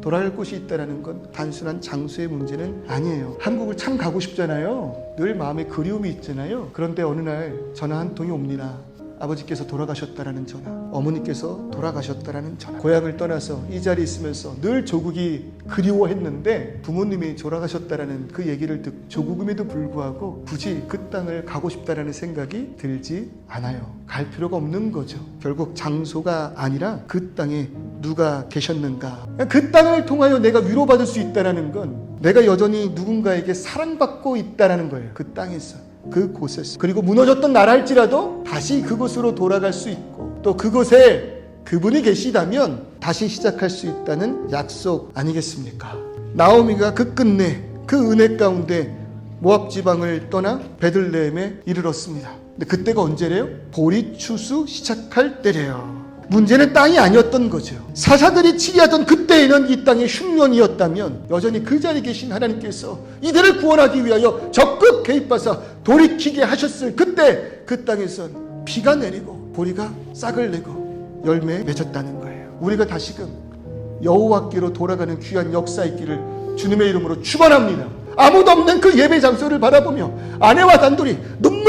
돌아갈 곳이 있다는 건 단순한 장소의 문제는 아니에요. 한국을 참 가고 싶잖아요. 늘 마음에 그리움이 있잖아요. 그런데 어느 날 전화 한 통이 옵니다. 아버지께서 돌아가셨다라는 전화, 어머니께서 돌아가셨다라는 전화. 고향을 떠나서 이 자리에 있으면서 늘 조국이 그리워했는데 부모님이 돌아가셨다라는 그 얘기를 듣 조국임에도 불구하고 굳이 그 땅을 가고 싶다라는 생각이 들지 않아요. 갈 필요가 없는 거죠. 결국 장소가 아니라 그 땅에 누가 계셨는가. 그 땅을 통하여 내가 위로받을 수 있다라는 건 내가 여전히 누군가에게 사랑받고 있다라는 거예요. 그 땅에서. 그곳에서 그리고 무너졌던 나라일지라도 다시 그곳으로 돌아갈 수 있고 또 그곳에 그분이 계시다면 다시 시작할 수 있다는 약속 아니겠습니까? 나오미가 그 끝내 그 은혜 가운데 모압 지방을 떠나 베들레헴에 이르렀습니다. 근데 그때가 언제래요? 보리 추수 시작할 때래요. 문제는 땅이 아니었던 거죠. 사사들이 치리하던 그때에는 이 땅이 흉년이었다면 여전히 그 자리에 계신 하나님께서 이들을 구원하기 위하여 적극 개입하사 돌이키게 하셨을 그때 그 땅에선 비가 내리고 보리가 싹을 내고 열매 맺었다는 거예요. 우리가 다시금 여호와께로 돌아가는 귀한 역사 있기를 주님의 이름으로 축원합니다. 아무도 없는 그 예배 장소를 바라보며 아내와 단둘이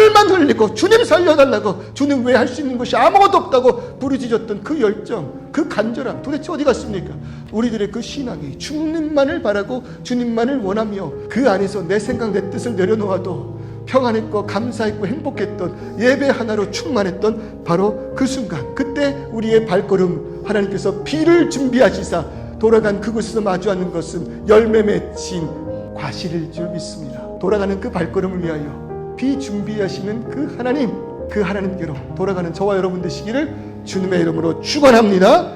눈물만 흘리고 주님 살려달라고 주님 왜 할 수 있는 것이 아무것도 없다고 부르짖었던 그 열정, 그 간절함 도대체 어디 갔습니까? 우리들의 그 신앙이 주님만을 바라고 주님만을 원하며 그 안에서 내 생각 내 뜻을 내려놓아도 평안했고 감사했고 행복했던 예배 하나로 충만했던 바로 그 순간 그때 우리의 발걸음 하나님께서 비를 준비하시사 돌아간 그곳에서 마주하는 것은 열매 맺힌 과실일 줄 믿습니다. 돌아가는 그 발걸음을 위하여 비 준비하시는 그 하나님, 그 하나님께로 돌아가는 저와 여러분 되시기를 주님의 이름으로 축원합니다.